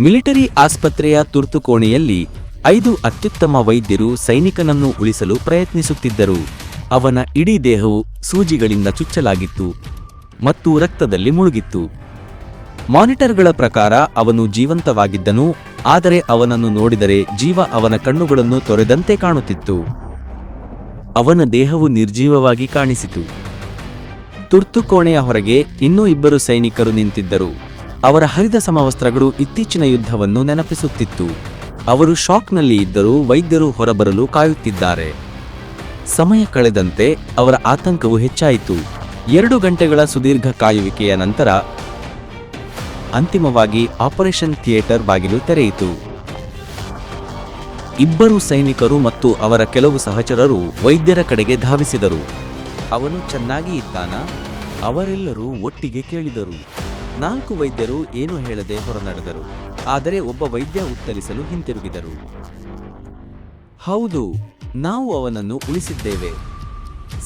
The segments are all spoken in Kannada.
ಮಿಲಿಟರಿ ಆಸ್ಪತ್ರೆಯ ತುರ್ತು ಕೋಣೆಯಲ್ಲಿ ಐದು ಅತ್ಯುತ್ತಮ ವೈದ್ಯರು ಸೈನಿಕನನ್ನು ಉಳಿಸಲು ಪ್ರಯತ್ನಿಸುತ್ತಿದ್ದರು. ಅವನ ಇಡೀ ದೇಹವು ಸೂಜಿಗಳಿಂದ ಚುಚ್ಚಲಾಗಿತ್ತು ಮತ್ತು ರಕ್ತದಲ್ಲಿ ಮುಳುಗಿತ್ತು. ಮಾನಿಟರ್ಗಳ ಪ್ರಕಾರ ಅವನು ಜೀವಂತವಾಗಿದ್ದನು, ಆದರೆ ಅವನನ್ನು ನೋಡಿದರೆ ಜೀವ ಅವನ ಕಣ್ಣುಗಳನ್ನು ತೊರೆದಂತೆ ಕಾಣುತ್ತಿತ್ತು. ಅವನ ದೇಹವು ನಿರ್ಜೀವವಾಗಿ ಕಾಣಿಸಿತು. ತುರ್ತು ಕೋಣೆಯ ಹೊರಗೆ ಇನ್ನೂ ಇಬ್ಬರು ಸೈನಿಕರು ನಿಂತಿದ್ದರು. ಅವರ ಹರಿದ ಸಮವಸ್ತ್ರಗಳು ಇತ್ತೀಚಿನ ಯುದ್ಧವನ್ನು ನೆನಪಿಸುತ್ತಿತ್ತು. ಅವರು ಶಾಕ್ನಲ್ಲಿ ಇದ್ದರೂ ವೈದ್ಯರು ಹೊರಬರಲು ಕಾಯುತ್ತಿದ್ದಾರೆ. ಸಮಯ ಕಳೆದಂತೆ ಅವರ ಆತಂಕವು ಹೆಚ್ಚಾಯಿತು. ಎರಡು ಗಂಟೆಗಳ ಸುದೀರ್ಘ ಕಾಯುವಿಕೆಯ ನಂತರ ಅಂತಿಮವಾಗಿ ಆಪರೇಷನ್ ಥಿಯೇಟರ್ ಬಾಗಿಲು ತೆರೆಯಿತು. ಇಬ್ಬರು ಸೈನಿಕರು ಮತ್ತು ಅವರ ಕೆಲವು ಸಹಚರರು ವೈದ್ಯರ ಕಡೆಗೆ ಧಾವಿಸಿದರು. ಅವನು ಚೆನ್ನಾಗಿ ಇದ್ದಾನ? ಅವರೆಲ್ಲರೂ ಒಟ್ಟಿಗೆ ಕೇಳಿದರು. ನಾಲ್ಕು ವೈದ್ಯರು ಏನು ಹೇಳದೆ ಹೊರನಡೆದರು. ಆದರೆ ಒಬ್ಬ ವೈದ್ಯ ಉತ್ತರಿಸಲು ಹಿಂತಿರುಗಿದರು. ಹೌದು, ನಾವು ಅವನನ್ನು ಉಳಿಸಿದ್ದೇವೆ.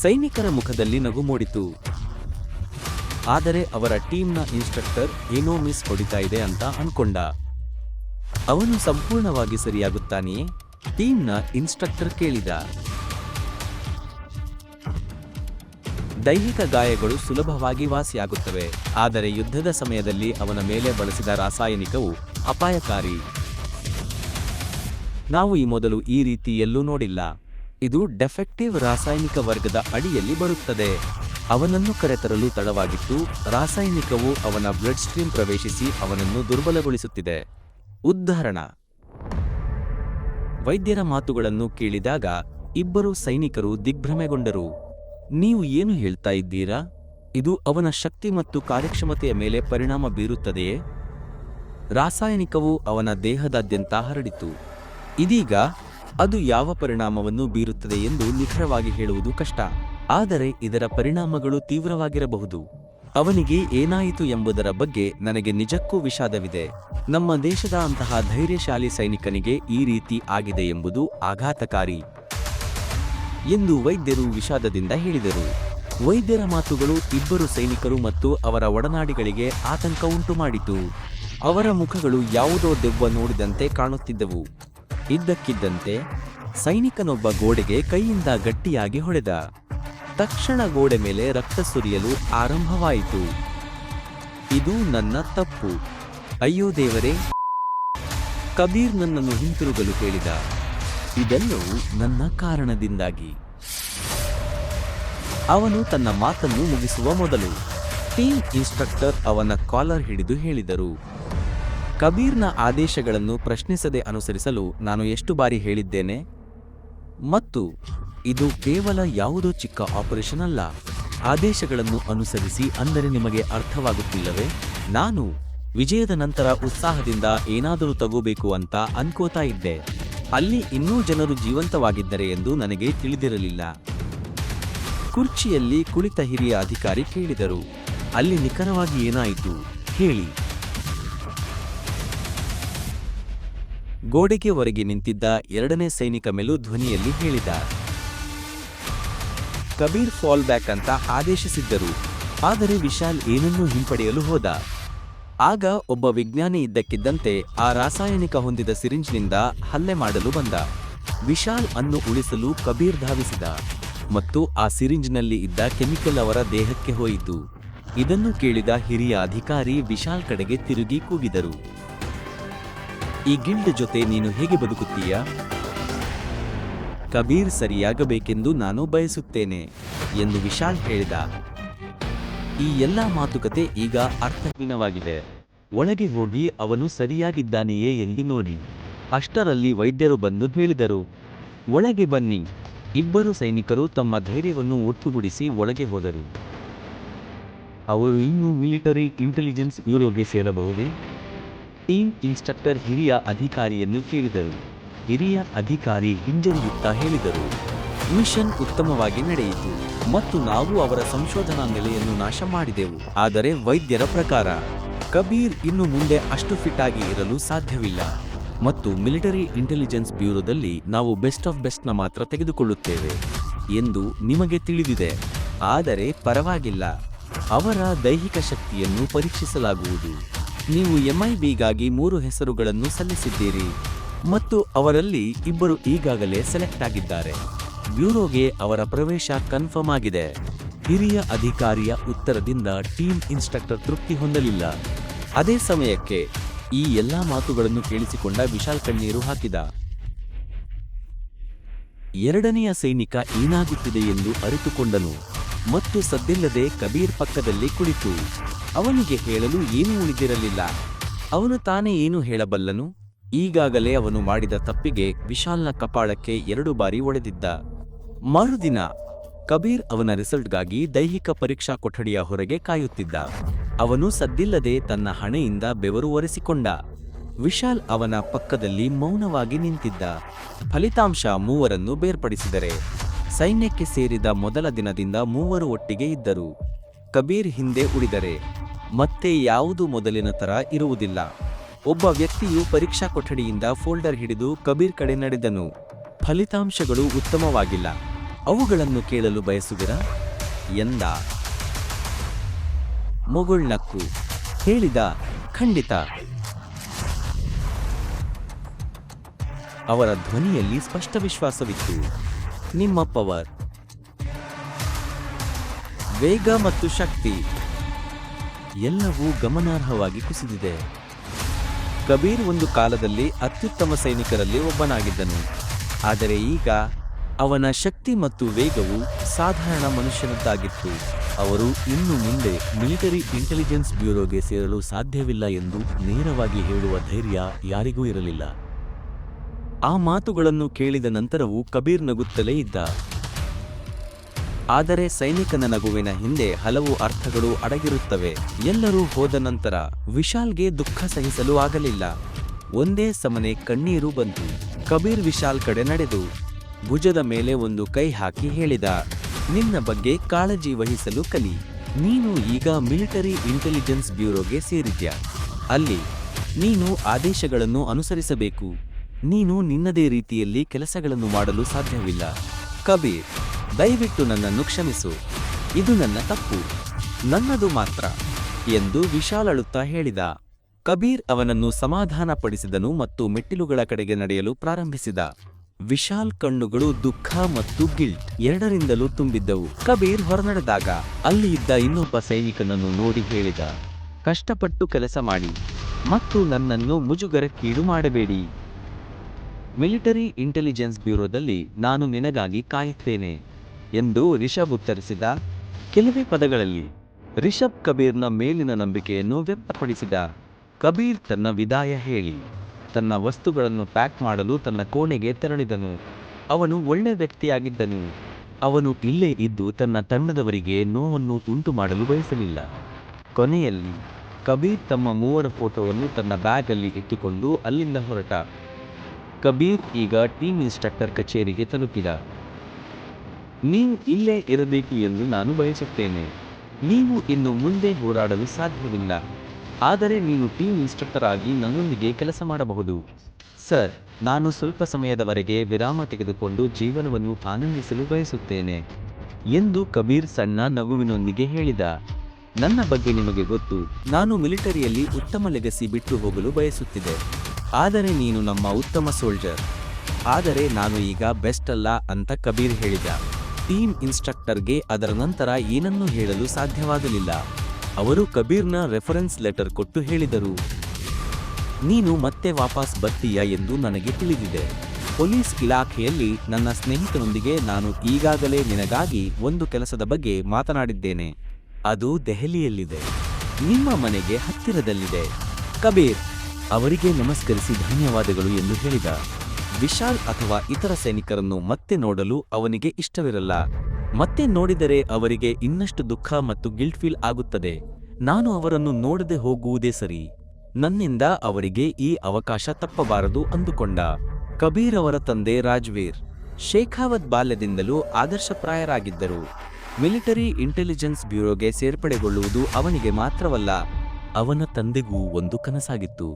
ಸೈನಿಕರ ಮುಖದಲ್ಲಿ ನಗು ಮೂಡಿತು. ಆದರೆ ಅವರ ಟೀಮ್ನ ಇನ್ಸ್ಟ್ರಕ್ಟರ್ ಏನೋ ಮಿಸ್ ಹೊಡಿತಾ ಇದೆ ಅಂತ ಅನ್ಕೊಂಡ. ಅವನು ಸಂಪೂರ್ಣವಾಗಿ ಸರಿಯಾಗುತ್ತಾನೆಯೇ? ಟೀಮ್ನ ಇನ್ಸ್ಟ್ರಕ್ಟರ್ ಕೇಳಿದ. ದೈಹಿಕ ಗಾಯಗಳು ಸುಲಭವಾಗಿ ವಾಸಿಯಾಗುತ್ತವೆ, ಆದರೆ ಯುದ್ಧದ ಸಮಯದಲ್ಲಿ ಅವನ ಮೇಲೆ ಬಳಸಿದ ರಾಸಾಯನಿಕವು ಅಪಾಯಕಾರಿ. ನಾವು ಈ ಮೊದಲು ಈ ರೀತಿ ಎಲ್ಲೂ ನೋಡಿಲ್ಲ. ಇದು ಡೆಫೆಕ್ಟಿವ್ ರಾಸಾಯನಿಕ ವರ್ಗದ ಅಡಿಯಲ್ಲಿ ಬರುತ್ತದೆ. ಅವನನ್ನು ಕರೆತರಲು ತಡವಾಗಿತ್ತು. ರಾಸಾಯನಿಕವು ಅವನ ಬ್ಲಡ್ ಸ್ಟ್ರೀಮ್ ಪ್ರವೇಶಿಸಿ ಅವನನ್ನು ದುರ್ಬಲಗೊಳಿಸುತ್ತಿದೆ. ಉದಾಹರಣ ವೈದ್ಯರ ಮಾತುಗಳನ್ನು ಕೇಳಿದಾಗ ಇಬ್ಬರು ಸೈನಿಕರು ದಿಗ್ಭ್ರಮೆಗೊಂಡರು. ನೀವು ಏನು ಹೇಳ್ತಾ ಇದ್ದೀರಾ? ಇದು ಅವನ ಶಕ್ತಿ ಮತ್ತು ಕಾರ್ಯಕ್ಷಮತೆಯ ಮೇಲೆ ಪರಿಣಾಮ ಬೀರುತ್ತದೆಯೇ? ರಾಸಾಯನಿಕವು ಅವನ ದೇಹದಾದ್ಯಂತ ಹರಡಿತು. ಇದೀಗ ಅದು ಯಾವ ಪರಿಣಾಮವನ್ನು ಬೀರುತ್ತದೆ ಎಂದು ನಿಖರವಾಗಿ ಹೇಳುವುದು ಕಷ್ಟ. ಆದರೆ ಇದರ ಪರಿಣಾಮಗಳು ತೀವ್ರವಾಗಿರಬಹುದು. ಅವನಿಗೆ ಏನಾಯಿತು ಎಂಬುದರ ಬಗ್ಗೆ ನನಗೆ ನಿಜಕ್ಕೂ ವಿಷಾದವಿದೆ. ನಮ್ಮ ದೇಶದ ಅಂತಹ ಧೈರ್ಯಶಾಲಿ ಸೈನಿಕನಿಗೆ ಈ ರೀತಿ ಆಗಿದೆ ಎಂಬುದು ಆಘಾತಕಾರಿ. ಎಂದು ವೈದ್ಯರು ವಿಷಾದದಿಂದ ಹೇಳಿದರು. ವೈದ್ಯರ ಮಾತುಗಳು ಇಬ್ಬರು ಸೈನಿಕರು ಮತ್ತು ಅವರ ಒಡನಾಡಿಗಳಿಗೆ ಆತಂಕ ಉಂಟು ಮಾಡಿತು. ಅವರ ಮುಖಗಳು ಯಾವುದೋ ದೆವ್ವ ನೋಡಿದಂತೆ ಕಾಣುತ್ತಿದ್ದವು. ಇದ್ದಕ್ಕಿದ್ದಂತೆ ಸೈನಿಕನೊಬ್ಬ ಗೋಡೆಗೆ ಕೈಯಿಂದ ಗಟ್ಟಿಯಾಗಿ ಹೊಡೆದ. ತಕ್ಷಣ ಗೋಡೆ ಮೇಲೆ ರಕ್ತ ಸುರಿಯಲು ಆರಂಭವಾಯಿತು. ಇದು ನನ್ನ ತಪ್ಪು. ಅಯ್ಯೋ ದೇವರೇ. ಕಬೀರ್ ನನ್ನನ್ನು ಹಿಂತಿರುಗಲು ಹೇಳಿದ. ಇದೆಲ್ಲವೂ ನನ್ನ ಕಾರಣದಿಂದಾಗಿ. ಅವನು ತನ್ನ ಮಾತನ್ನು ಮುಗಿಸುವ ಮೊದಲು ಟೀಮ್ ಇನ್ಸ್ಟ್ರಕ್ಟರ್ ಅವನ ಕಾಲರ್ ಹಿಡಿದು ಹೇಳಿದರು. ಕಬೀರ್ನ ಆದೇಶಗಳನ್ನು ಪ್ರಶ್ನಿಸದೆ ಅನುಸರಿಸಲು ನಾನು ಎಷ್ಟು ಬಾರಿ ಹೇಳಿದ್ದೇನೆ? ಮತ್ತು ಇದು ಕೇವಲ ಯಾವುದೋ ಚಿಕ್ಕ ಆಪರೇಷನ್ ಅಲ್ಲ, ಆದೇಶಗಳನ್ನು ಅನುಸರಿಸಿ ಅಂದರೆ ನಿಮಗೆ ಅರ್ಥವಾಗುತ್ತಿಲ್ಲವೇ? ನಾನು ವಿಜಯದ ನಂತರ ಉತ್ಸಾಹದಿಂದ ಏನಾದರೂ ತಗೋಬೇಕು ಅಂತ ಅನ್ಕೋತಾ ಇದ್ದೆ. ಅಲ್ಲಿ ಇನ್ನೂ ಜನರು ಜೀವಂತವಾಗಿದ್ದರೆ ಎಂದು ನನಗೆ ತಿಳಿದಿರಲಿಲ್ಲ. ಕುರ್ಚಿಯಲ್ಲಿ ಕುಳಿತ ಹಿರಿಯ ಅಧಿಕಾರಿ ಕೇಳಿದರು, ಅಲ್ಲಿ ನಿಖರವಾಗಿ ಏನಾಯಿತು? ಹೇಳಿ. ಗೋಡೆಗೆ ಹೊರಗೆ ನಿಂತಿದ್ದ ಎರಡನೇ ಸೈನಿಕ ಮೇಲೂ ಧ್ವನಿಯಲ್ಲಿ ಹೇಳಿದ, ಕಬೀರ್ ಫಾಲ್ ಬ್ಯಾಕ್ ಅಂತ ಆದೇಶಿಸಿದ್ದರು, ಆದರೆ ವಿಶಾಲ್ ಏನನ್ನೂ ಹಿಂಪಡೆಯಲು ಹೋದ. ಆಗ ಒಬ್ಬ ವಿಜ್ಞಾನಿ ಇದ್ದಕ್ಕಿದ್ದಂತೆ ಆ ರಾಸಾಯನಿಕ ಹೊಂದಿದ ಸಿರಿಂಜ್ನಿಂದ ಹಲ್ಲೆ ಮಾಡಲು ಬಂದ. ವಿಶಾಲ್ ಅನ್ನು ಉಳಿಸಲು ಕಬೀರ್ ಧಾವಿಸಿದ ಮತ್ತು ಆ ಸಿರಿಂಜ್ನಲ್ಲಿ ಇದ್ದ ಕೆಮಿಕಲ್ ಅವರ ದೇಹಕ್ಕೆ ಹೋಯಿತು. ಇದನ್ನು ಕೇಳಿದ ಹಿರಿಯ ಅಧಿಕಾರಿ ವಿಶಾಲ್ ಕಡೆಗೆ ತಿರುಗಿ ಕೂಗಿದರು. ಈ ಗಿಲ್ಡ್ ಜೊತೆ ನೀನು ಹೇಗೆ ಬದುಕುತ್ತೀಯ? ಕಬೀರ್ ಸರಿಯಾಗಬೇಕೆಂದು ನಾನು ಬಯಸುತ್ತೇನೆ, ಎಂದು ವಿಶಾಲ್ ಹೇಳಿದ. ಈ ಎಲ್ಲ ಮಾತುಕತೆ ಈಗ ಅರ್ಥಹೀನವಾಗಿದೆ. ಒಳಗೆ ಹೋಗಿ ಅವನು ಸರಿಯಾಗಿದ್ದಾನೆಯೇ ಎಂದು ನೋಡಿ. ಅಷ್ಟರಲ್ಲಿ ವೈದ್ಯರು ಬಂದು ಹೇಳಿದರು, ಒಳಗೆ ಬನ್ನಿ. ಇಬ್ಬರು ಸೈನಿಕರು ತಮ್ಮ ಧೈರ್ಯವನ್ನು ಒಟ್ಟುಗೂಡಿಸಿ ಒಳಗೆ ಹೋದರು. ಅವರು ಇನ್ನೂ ಮಿಲಿಟರಿ ಇಂಟೆಲಿಜೆನ್ಸ್ ಬ್ಯೂರೋಗೆ ಸೇರಬಹುದೇ? ಟೀಮ್ ಇನ್ಸ್ಟ್ರಕ್ಟರ್ ಹಿರಿಯ ಅಧಿಕಾರಿಯನ್ನು ಕೇಳಿದರು. ಹಿರಿಯ ಅಧಿಕಾರಿ ಹಿಂಜರಿಯುತ್ತಾ ಹೇಳಿದರು. ಮಿಷನ್ ಉತ್ತಮವಾಗಿ ನಡೆಯಿತು ಮತ್ತು ನಾವು ಅವರ ಸಂಶೋಧನಾ ನೆಲೆಯನ್ನು ನಾಶ ಮಾಡಿದೆವು. ಆದರೆ ವೈದ್ಯರ ಪ್ರಕಾರ, ಕಬೀರ್ ಇನ್ನು ಮುಂದೆ ಅಷ್ಟು ಫಿಟ್ ಆಗಿ ಇರಲು ಸಾಧ್ಯವಿಲ್ಲ. ಮತ್ತು ಮಿಲಿಟರಿ ಇಂಟೆಲಿಜೆನ್ಸ್ ಬ್ಯೂರೋದಲ್ಲಿ ನಾವು ಬೆಸ್ಟ್ ಆಫ್ ಬೆಸ್ಟ್ನ ಮಾತ್ರ ತೆಗೆದುಕೊಳ್ಳುತ್ತೇವೆ ಎಂದು ನಿಮಗೆ ತಿಳಿದಿದೆ. ಆದರೆ ಪರವಾಗಿಲ್ಲ. ಅವರ ದೈಹಿಕ ಶಕ್ತಿಯನ್ನು ಪರೀಕ್ಷಿಸಲಾಗುವುದು. ನೀವು ಎಂಐಬಿಗಾಗಿ ಮೂರು ಹೆಸರುಗಳನ್ನು ಸಲ್ಲಿಸಿದ್ದೀರಿ. ಮತ್ತು ಅವರಲ್ಲಿ ಇಬ್ಬರು ಈಗಾಗಲೇ ಸೆಲೆಕ್ಟ್ ಆಗಿದ್ದಾರೆ. ಬ್ಯೂರೋಗೆ ಅವರ ಪ್ರವೇಶ ಕನ್ಫರ್ಮ್ ಆಗಿದೆ. ಹಿರಿಯ ಅಧಿಕಾರಿಯ ಉತ್ತರದಿಂದ ಟೀಮ್ ಇನ್ಸ್ಟ್ರಕ್ಟರ್ ತೃಪ್ತಿ ಹೊಂದಲಿಲ್ಲ. ಅದೇ ಸಮಯಕ್ಕೆ ಈ ಎಲ್ಲಾ ಮಾತುಗಳನ್ನು ಕೇಳಿಸಿಕೊಂಡ ವಿಶಾಲ್ ಕಣ್ಣೀರು ಹಾಕಿದ. ಎರಡನೆಯ ಸೈನಿಕ ಏನಾಗುತ್ತಿದೆ ಎಂದು ಅರಿತುಕೊಂಡನು. ಮತ್ತು ಸದ್ದಿಲ್ಲದೆ ಕಬೀರ್ ಪಕ್ಕದಲ್ಲಿ ಕುಳಿತು. ಅವನಿಗೆ ಹೇಳಲು ಏನೂ ಉಳಿದಿರಲಿಲ್ಲ. ಅವನು ತಾನೇ ಏನು ಹೇಳಬಲ್ಲನು? ಈಗಾಗಲೇ ಅವನು ಮಾಡಿದ ತಪ್ಪಿಗೆ ವಿಶಾಲ್ನ ಕಪಾಳಕ್ಕೆ ಎರಡು ಬಾರಿ ಒಡೆದಿದ್ದ. ಮರುದಿನ ಕಬೀರ್ ಅವನ ರಿಸಲ್ಟ್ಗಾಗಿ ದೈಹಿಕ ಪರೀಕ್ಷಾ ಕೊಠಡಿಯ ಹೊರಗೆ ಕಾಯುತ್ತಿದ್ದ. ಅವನು ಸದ್ದಿಲ್ಲದೆ ತನ್ನ ಹಣೆಯಿಂದ ಬೆವರು ಒರೆಸಿಕೊಂಡ ವಿಶಾಲ್ ಅವನ ಪಕ್ಕದಲ್ಲಿ ಮೌನವಾಗಿ ನಿಂತಿದ್ದ. ಫಲಿತಾಂಶ ಮೂವರನ್ನು ಬೇರ್ಪಡಿಸಿದರೆ. ಸೈನ್ಯಕ್ಕೆ ಸೇರಿದ ಮೊದಲ ದಿನದಿಂದ ಮೂವರು ಒಟ್ಟಿಗೆ ಇದ್ದರು. ಕಬೀರ್ ಹಿಂದೆ ಉಳಿದರೆ ಮತ್ತೆ ಯಾವುದು ಮೊದಲಿನ ತರ ಇರುವುದಿಲ್ಲ. ಒಬ್ಬ ವ್ಯಕ್ತಿಯು ಪರೀಕ್ಷಾ ಕೊಠಡಿಯಿಂದ ಫೋಲ್ಡರ್ ಹಿಡಿದು ಕಬೀರ್ ಕಡೆ ನಡೆದನು. ಫಲಿತಾಂಶಗಳು ಉತ್ತಮವಾಗಿಲ್ಲ. ಅವುಗಳನ್ನು ಕೇಳಲು ಬಯಸುವಿರಾ? ಎಂದ. ಮುಗುಳ್ನಕ್ಕು ಹೇಳಿದ. ಖಂಡಿತ. ಅವರ ಧ್ವನಿಯಲ್ಲಿ ಸ್ಪಷ್ಟ ವಿಶ್ವಾಸವಿತ್ತು. ನಿಮ್ಮ ಪವರ್. ವೇಗ ಮತ್ತು ಶಕ್ತಿ. ಎಲ್ಲವೂ ಗಮನಾರ್ಹವಾಗಿ ಕುಸಿದಿದೆ. ಕಬೀರ್ ಒಂದು ಕಾಲದಲ್ಲಿ ಅತ್ಯುತ್ತಮ ಸೈನಿಕರಲ್ಲಿ ಒಬ್ಬನಾಗಿದ್ದನು. ಆದರೆ ಈಗ ಅವನ ಶಕ್ತಿ ಮತ್ತು ವೇಗವು ಸಾಧಾರಣ ಮನುಷ್ಯನದ್ದಾಗಿತ್ತು. ಅವರು ಇನ್ನು ಮುಂದೆ ಮಿಲಿಟರಿ ಇಂಟೆಲಿಜೆನ್ಸ್ ಬ್ಯೂರೋಗೆ ಸೇರಲು ಸಾಧ್ಯವಿಲ್ಲ ಎಂದು ನೇರವಾಗಿ ಹೇಳುವ ಧೈರ್ಯ ಯಾರಿಗೂ ಇರಲಿಲ್ಲ. ಆ ಮಾತುಗಳನ್ನು ಕೇಳಿದ ನಂತರವೂ ಕಬೀರ್ ನಗುತ್ತಲೇ ಇದ್ದ. ಆದರೆ ಸೈನಿಕನ ನಗುವಿನ ಹಿಂದೆ ಹಲವು ಅರ್ಥಗಳು ಅಡಗಿರುತ್ತವೆ. ಎಲ್ಲರೂ ಹೋದ ನಂತರ ವಿಶಾಲ್ಗೆ ದುಃಖ ಸಹಿಸಲು ಆಗಲಿಲ್ಲ. ಒಂದೇ ಸಮನೆ ಕಣ್ಣೀರು ಬಂತು. ಕಬೀರ್ ವಿಶಾಲ್ ಕಡೆ ನಡೆದು ಭುಜದ ಮೇಲೆ ಒಂದು ಕೈ ಹಾಕಿ ಹೇಳಿದ, ನಿನ್ನ ಬಗ್ಗೆ ಕಾಳಜಿ ವಹಿಸಲು ಕಲಿ. ನೀನು ಈಗ ಮಿಲಿಟರಿ ಇಂಟೆಲಿಜೆನ್ಸ್ ಬ್ಯೂರೋಗೆ ಸೇರಿದ್ಯಾ? ಅಲ್ಲಿ ನೀನು ಆದೇಶಗಳನ್ನು ಅನುಸರಿಸಬೇಕು. ನೀನು ನಿನ್ನದೇ ರೀತಿಯಲ್ಲಿ ಕೆಲಸಗಳನ್ನು ಮಾಡಲು ಸಾಧ್ಯವಿಲ್ಲ. ಕಬೀರ್, ದಯವಿಟ್ಟು ನನ್ನನ್ನು ಕ್ಷಮಿಸು. ಇದು ನನ್ನ ತಪ್ಪು. ನನ್ನದು ಮಾತ್ರ, ಎಂದು ವಿಶಾಲ್ ಅಳುತ್ತಾ ಹೇಳಿದ. ಕಬೀರ್ ಅವನನ್ನು ಸಮಾಧಾನಪಡಿಸಿದನು ಮತ್ತು ಮೆಟ್ಟಿಲುಗಳ ಕಡೆಗೆ ನಡೆಯಲು ಪ್ರಾರಂಭಿಸಿದ. ವಿಶಾಲ್ ಕಣ್ಣುಗಳು ದುಃಖ ಮತ್ತು ಗಿಲ್ಟ್ ಎರಡರಿಂದಲೂ ತುಂಬಿದ್ದವು. ಕಬೀರ್ ಹೊರನಡೆದಾಗ ಅಲ್ಲಿ ಇದ್ದ ಇನ್ನೊಬ್ಬ ಸೈನಿಕನನ್ನು ನೋಡಿ ಹೇಳಿದ, ಕಷ್ಟಪಟ್ಟು ಕೆಲಸ ಮಾಡಿ, ಮತ್ತು ನನ್ನನ್ನು ಮುಜುಗರಕ್ಕೀಡು ಮಾಡಬೇಡಿ. ಮಿಲಿಟರಿ ಇಂಟೆಲಿಜೆನ್ಸ್ ಬ್ಯೂರೋದಲ್ಲಿ ನಾನು ನಿನಗಾಗಿ ಕಾಯುತ್ತೇನೆ, ಎಂದು ರಿಷಬ್ ಉತ್ತರಿಸಿದ. ಕೆಲವೇ ಪದಗಳಲ್ಲಿ ರಿಷಬ್ ಕಬೀರ್ನ ಮೇಲಿನ ನಂಬಿಕೆಯನ್ನು ವ್ಯಕ್ತಪಡಿಸಿದ. ಕಬೀರ್ ತನ್ನ ವಿದಾಯ ಹೇಳಿ. ತನ್ನ ವಸ್ತುಗಳನ್ನು ಪ್ಯಾಕ್ ಮಾಡಲು ತನ್ನ ಕೋಣೆಗೆ ತೆರಳಿದನು. ಅವನು ಒಳ್ಳೆ ವ್ಯಕ್ತಿಯಾಗಿದ್ದನು. ಅವನು ಇಲ್ಲೇ ಇದ್ದು ತನ್ನ ತಂಡದವರಿಗೆ ನೋವನ್ನು ಉಂಟು ಮಾಡಲು ಬಯಸಲಿಲ್ಲ. ಕೊನೆಯಲ್ಲಿ ಕಬೀರ್ ತಮ್ಮ ಮೂವರ ಫೋಟೋವನ್ನು ತನ್ನ ಬ್ಯಾಗಲ್ಲಿ ಇಟ್ಟುಕೊಂಡು ಅಲ್ಲಿಂದ ಹೊರಟ. ಕಬೀರ್ ಈಗ ಟೀಮ್ ಇನ್ಸ್ಟ್ರಕ್ಟರ್ ಕಚೇರಿಗೆ ತಲುಪಿದ. ನೀವು ಇಲ್ಲೇ ಇರಬೇಕು ಎಂದು ನಾನು ಬಯಸುತ್ತೇನೆ. ನೀವು ಇನ್ನು ಮುಂದೆ ಹೋರಾಡಲು ಸಾಧ್ಯವಿಲ್ಲ. ಆದರೆ ನೀವು ಟೀಮ್ ಇನ್ಸ್ಟ್ರಕ್ಟರ್ ಆಗಿ ನನ್ನೊಂದಿಗೆ ಕೆಲಸ ಮಾಡಬಹುದು. ಸರ್, ನಾನು ಸ್ವಲ್ಪ ಸಮಯದವರೆಗೆ ವಿರಾಮ ತೆಗೆದುಕೊಂಡು ಜೀವನವನ್ನು ಆನಂದಿಸಲು ಬಯಸುತ್ತೇನೆ ಎಂದು ಕಬೀರ್ ಸಣ್ಣ ನಗುವಿನೊಂದಿಗೆ ಹೇಳಿದ. ನನ್ನ ಬಗ್ಗೆ ನಿಮಗೆ ಗೊತ್ತು, ನಾನು ಮಿಲಿಟರಿಯಲ್ಲಿ ಉತ್ತಮ ಲೆಗಸಿ ಬಿಟ್ಟು ಹೋಗಲು ಬಯಸುತ್ತಿದೆ ಆದರೆ ನೀನು ನಮ್ಮ ಉತ್ತಮ ಸೋಲ್ಜರ್. ಆದರೆ ನಾನು ಈಗ ಬೆಸ್ಟ್ ಅಲ್ಲ ಅಂತ ಕಬೀರ್ ಹೇಳಿದ. ಟೀಮ್ ಇನ್ಸ್ಟ್ರಕ್ಟರ್ಗೆ ಅದರ ನಂತರ ಏನನ್ನೂ ಹೇಳಲು ಸಾಧ್ಯವಾಗಲಿಲ್ಲ. ಅವರು ಕಬೀರ್ನ ರೆಫರೆನ್ಸ್ ಲೆಟರ್ ಕೊಟ್ಟು ಹೇಳಿದರು. ನೀನು ಮತ್ತೆ ವಾಪಸ್ ಬರ್ತೀಯ ಎಂದು ನನಗೆ ತಿಳಿದಿದೆ. ಪೊಲೀಸ್ ಇಲಾಖೆಯಲ್ಲಿ ನನ್ನ ಸ್ನೇಹಿತನೊಂದಿಗೆ ನಾನು ಈಗಾಗಲೇ ನಿನಗಾಗಿ ಒಂದು ಕೆಲಸದ ಬಗ್ಗೆ ಮಾತನಾಡಿದ್ದೇನೆ. ಅದು ದೆಹಲಿಯಲ್ಲಿದೆ. ನಿಮ್ಮ ಮನೆಗೆ ಹತ್ತಿರದಲ್ಲಿದೆ. ಕಬೀರ್, ಅವರಿಗೆ ನಮಸ್ಕರಿಸಿ ಧನ್ಯವಾದಗಳು ಎಂದು ಹೇಳಿದ. ವಿಶಾಲ್ ಅಥವಾ ಇತರ ಸೈನಿಕರನ್ನು ಮತ್ತೆ ನೋಡಲು ಅವನಿಗೆ ಇಷ್ಟವಿರಲ್ಲ. ಮತ್ತೆ ನೋಡಿದರೆ ಅವರಿಗೆ ಇನ್ನಷ್ಟು ದುಃಖ ಮತ್ತು ಗಿಲ್ಟ್ ಫೀಲ್ ಆಗುತ್ತದೆ. ನಾನು ಅವರನ್ನು ನೋಡದೆ ಹೋಗುವುದೇ ಸರಿ. ನನ್ನಿಂದ ಅವರಿಗೆ ಈ ಅವಕಾಶ ತಪ್ಪಬಾರದು ಅಂದುಕೊಂಡ. ಕಬೀರ್ ಅವರ ತಂದೆ ರಾಜ್ವೀರ್ ಶೇಖಾವತ್ ಬಾಲ್ಯದಿಂದಲೂ ಆದರ್ಶಪ್ರಾಯರಾಗಿದ್ದರು. ಮಿಲಿಟರಿ ಇಂಟೆಲಿಜೆನ್ಸ್ ಬ್ಯೂರೋಗೆ ಸೇರ್ಪಡೆಗೊಳ್ಳುವುದು ಅವನಿಗೆ ಮಾತ್ರವಲ್ಲ, ಅವನ ತಂದೆಗೂ ಒಂದು ಕನಸಾಗಿತ್ತು.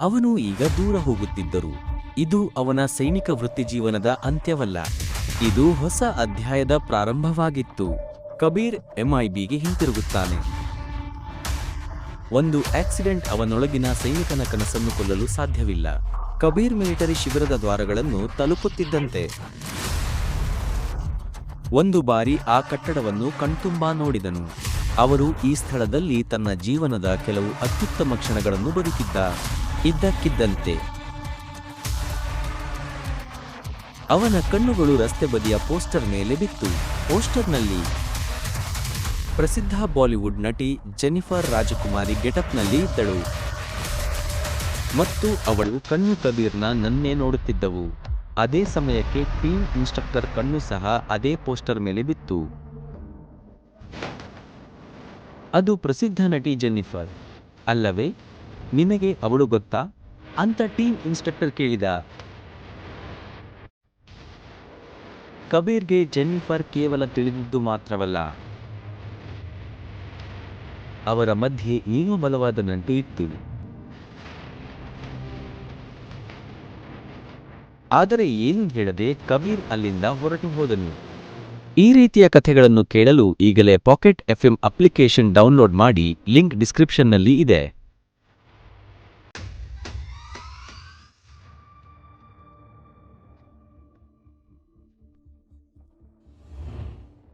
ಅವನು ಈಗ ದೂರ ಹೋಗುತ್ತಿದ್ದರು. ಇದು ಅವನ ಸೈನಿಕ ವೃತ್ತಿಜೀವನದ ಅಂತ್ಯವಲ್ಲ. ಇದು ಹೊಸ ಅಧ್ಯಾಯದ ಪ್ರಾರಂಭವಾಗಿತ್ತು. ಕಬೀರ್ ಎಂಐಬಿಗೆ ಹಿಂತಿರುಗುತ್ತಾನೆ. ಒಂದು ಆಕ್ಸಿಡೆಂಟ್ ಅವನೊಳಗಿನ ಸೈನಿಕನ ಕನಸನ್ನು ಕೊಲ್ಲಲು ಸಾಧ್ಯವಿಲ್ಲ. ಕಬೀರ್ ಮಿಲಿಟರಿ ಶಿಬಿರದ ದ್ವಾರಗಳನ್ನು ತಲುಪುತ್ತಿದ್ದಂತೆ. ಒಂದು ಬಾರಿ ಆ ಕಟ್ಟಡವನ್ನು ಕಣ್ತುಂಬಾ ನೋಡಿದನು. ಅವರು ಈ ಸ್ಥಳದಲ್ಲಿ ತನ್ನ ಜೀವನದ ಕೆಲವು ಅತ್ಯುತ್ತಮ ಕ್ಷಣಗಳನ್ನು ಬದುಕಿದ್ದ. ಇದ್ದಕ್ಕಿದ್ದಂತೆ. ಅವನ ಕಣ್ಣುಗಳು ರಸ್ತೆ ಬದಿಯ ಪೋಸ್ಟರ್ ಮೇಲೆ ಬಿತ್ತು. ಪೋಸ್ಟರ್ನಲ್ಲಿ ಪ್ರಸಿದ್ಧ ಬಾಲಿವುಡ್ ನಟಿ ಜೆನಿಫರ್ ರಾಜಕುಮಾರಿ ಗೆಟಪ್ನಲ್ಲಿ ಇದ್ದಳು. ಮತ್ತು ಅವಳು ಕಣ್ಣು ಕಬೀರ್ನ ನನ್ನೇ ನೋಡುತ್ತಿದ್ದವು. ಅದೇ ಸಮಯಕ್ಕೆ ಟೀಮ್ ಇನ್ಸ್ಟ್ರಕ್ಟರ್ ಕಣ್ಣು ಸಹ ಅದೇ ಪೋಸ್ಟರ್ ಮೇಲೆ ಬಿತ್ತು. ಅದು ಪ್ರಸಿದ್ಧ ನಟಿ ಜೆನಿಫರ್. ಅಲ್ಲವೇ? ನಿನಗೆ ಅವಳು ಗೊತ್ತಾ? ಅಂತ ಟೀಮ್ ಇನ್ಸ್ಟ್ರಕ್ಟರ್ ಕೇಳಿದ. ಕಬೀರ್ಗೆ ಜೆನ್ನಿಫರ್ ಕೇವಲ ತಿಳಿದಿದ್ದು ಮಾತ್ರವಲ್ಲ, ಅವರ ಮಧ್ಯೆ ಏನೂ ಬಲವಾದ ನಂಟು ಇತ್ತು. ಆದರೆ ಏನು ಹೇಳದೆ ಕಬೀರ್ ಅಲ್ಲಿಂದ ಹೊರಟು ಹೋದನು. ಈ ರೀತಿಯ ಕಥೆಗಳನ್ನು ಕೇಳಲು ಈಗಲೇ ಪಾಕೆಟ್ ಎಫ್ಎಂ ಅಪ್ಲಿಕೇಶನ್ ಡೌನ್ಲೋಡ್ ಮಾಡಿ ಲಿಂಕ್ ಡಿಸ್ಕ್ರಿಪ್ಷನ್ನಲ್ಲಿ ಇದೆ.